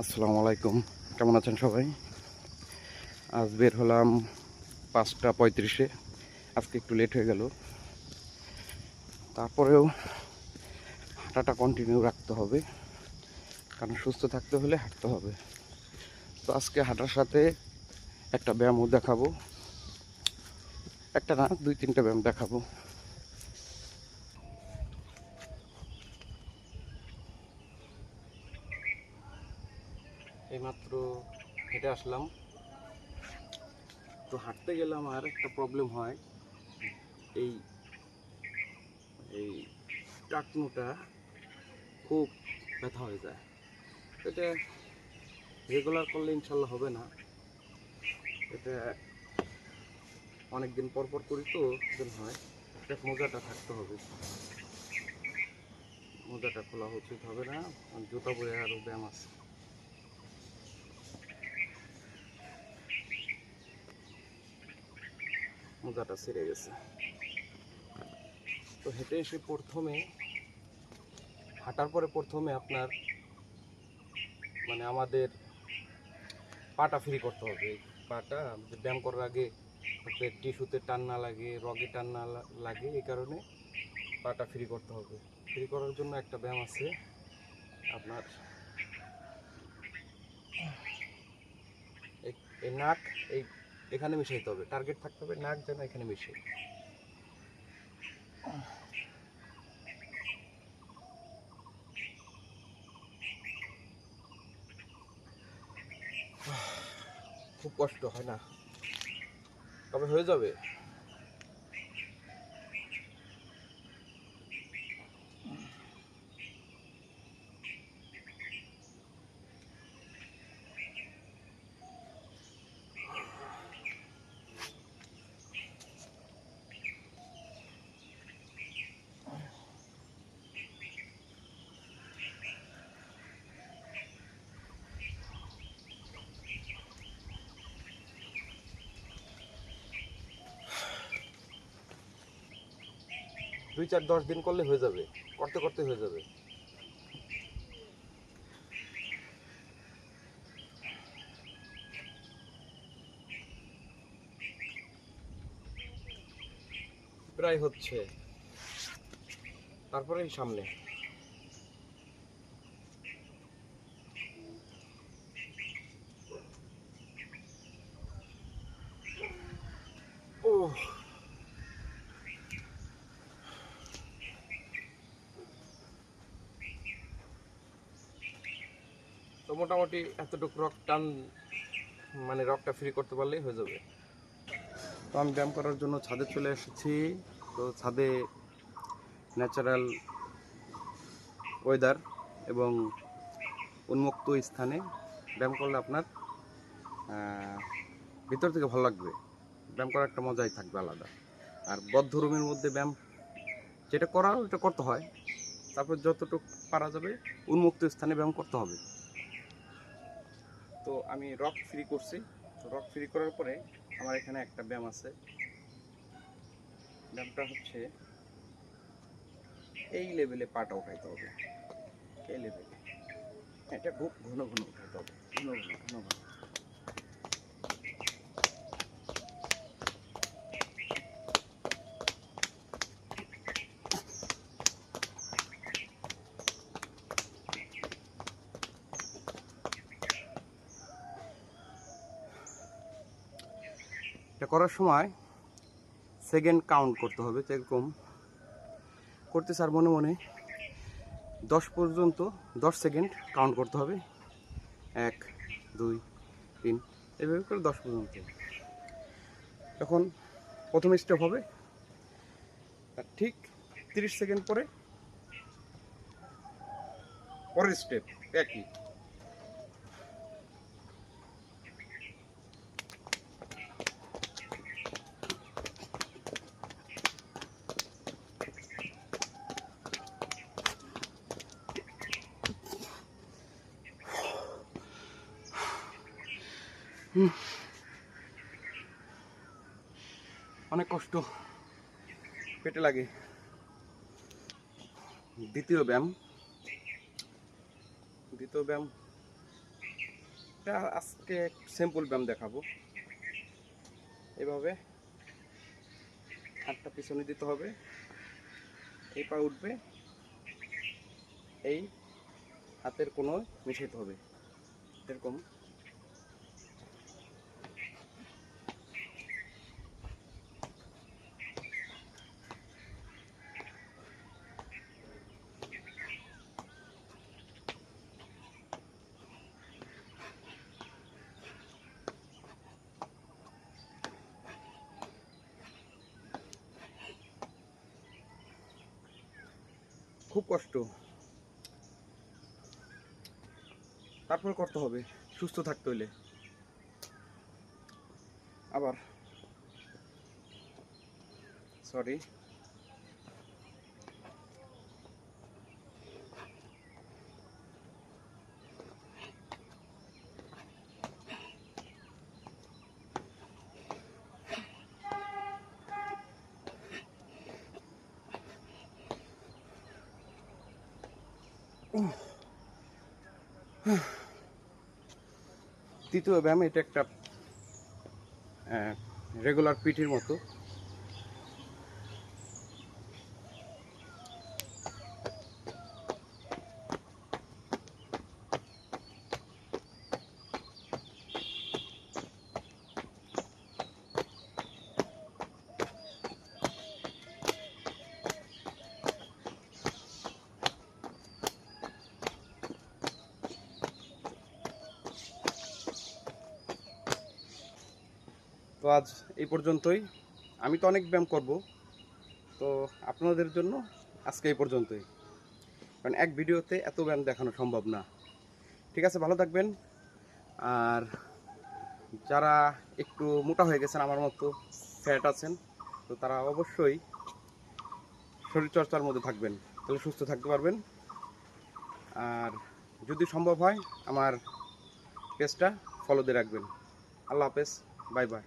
আসসালামু আলাইকুম। কেমন আছেন সবাই? আজ বের হলাম পাঁচটা পঁয়ত্রিশে। আজকে একটু লেট হয়ে গেল। তারপরেও হাঁটাটা কন্টিনিউ রাখতে হবে। কারণ সুস্থ থাকতে হলে হাঁটতে হবে। তো আজকে হাঁটার সাথে একটা ব্যায়ামও দেখাবো। একটা না, দুই তিনটা ব্যায়াম দেখাবো। এইমাত্র হেঁটে আসলাম। তো হাঁটতে গেলাম আর একটা প্রবলেম হয়। এই এই টাকনুটা খুব ব্যথা হয়ে যায়। এটা রেগুলার করলে ইনশাল্লাহ হবে না। এটা অনেক দিন পর পর করি তো হয়। এটা মোজাটা থাকতে হবে। মোজাটা খোলা উচিত হবে না জুতা পরে আরও ব্যায়াম আছে। মোজাটা ছিঁড়ে গেছে। তো হেঁটে এসে প্রথমে, হাঁটার পরে প্রথমে আপনার মানে আমাদের পাটা ফ্রি করতে হবে। পাটা ব্যায়াম করার আগে যাতে টিস্যুতে টান না লাগে, রগে টান না লাগে, এই কারণে পাটা ফ্রি করতে হবে। ফ্রি করার জন্য একটা ব্যায়াম আছে, আপনার এই নাক, এই এখানে মিশাইতে হবে। টার্গেট থাকতে হবে, নাক যেন এখানে মিশে খুব কষ্ট, হয় না? তবে হয়ে যাবে। দুই চার দশ দিন করলে হয়ে যাবে, করতে করতে হয়ে যাবে। প্রায় হচ্ছে। তারপরে সামনে। তো মোটামুটি এতটুকু রক টান মানে রকটা ফ্রি করতে পারলেই হয়ে যাবে। তো আমি ব্যায়াম করার জন্য ছাদে চলে এসেছি। তো ছাদে ন্যাচারাল ওয়েদার এবং উন্মুক্ত স্থানে ব্যায়াম করলে আপনার ভিতর থেকে ভালো লাগবে। ব্যায়াম করার একটা মজাই থাকবে আলাদা। আর বদ্ধ রুমের মধ্যে ব্যায়াম যেটা করা, ওটা করতে হয়। তারপর যতটুকু পারা যাবে, উন্মুক্ত স্থানে ব্যায়াম করতে হবে। তো আমি রক ফ্রি করছি। রক ফ্রি করার পরে আমার এখানে একটা ব্যায়াম আছে। ব্যায়ামটা হচ্ছে এই লেভেলে পাটা উঠাইতে হবে। এই লেভেলে এটা খুব ঘন ঘন উঠাইতে হবে। ঘন ঘন ঘন ঘন। করার সময় সেকেন্ড কাউন্ট করতে হবে, যেরকম করতে স্যার মনে মনে দশ পর্যন্ত, দশ সেকেন্ড কাউন্ট করতে হবে। এক, দুই, তিন, এভাবে করে দশ পর্যন্ত। তখন প্রথম স্টেপ হবে। ঠিক তিরিশ সেকেন্ড পরে, পরের স্টেপ একই। অনেক কষ্ট। পেটে লাগে। দ্বিতীয় ব্যায়াম। দ্বিতীয় ব্যায়াম। আজকে সিম্পল ব্যায়াম দেখাবো। এভাবে হাতটা পিছনে দিতে হবে। এই পা উঠবে। এই হাতের কোনো মিশাইতে হবে। এরকম। খুব কষ্ট। তারপর করতে হবে সুস্থ থাকতে হলে আবার। সরি তৃতীয় ব্যায়াম এটা একটা রেগুলার পিঠের মতো। তো আজ এই পর্যন্তই। আমি তো অনেক ব্যায়াম করব। তো আপনাদের জন্য আজকে এই পর্যন্তই। কারণ এক ভিডিওতে এত ব্যায়াম দেখানো সম্ভব না। ঠিক আছে, ভালো থাকবেন। আর যারা একটু মোটা হয়ে গেছেন, আমার মতো ফ্যাট আছেন, তো তারা অবশ্যই শরীরচর্চার মধ্যে থাকবেন। তাহলে সুস্থ থাকতে পারবেন। আর যদি সম্ভব হয়, আমার পেজটা ফলো দিয়ে রাখবেন। আল্লাহ হাফেজ বাই বাই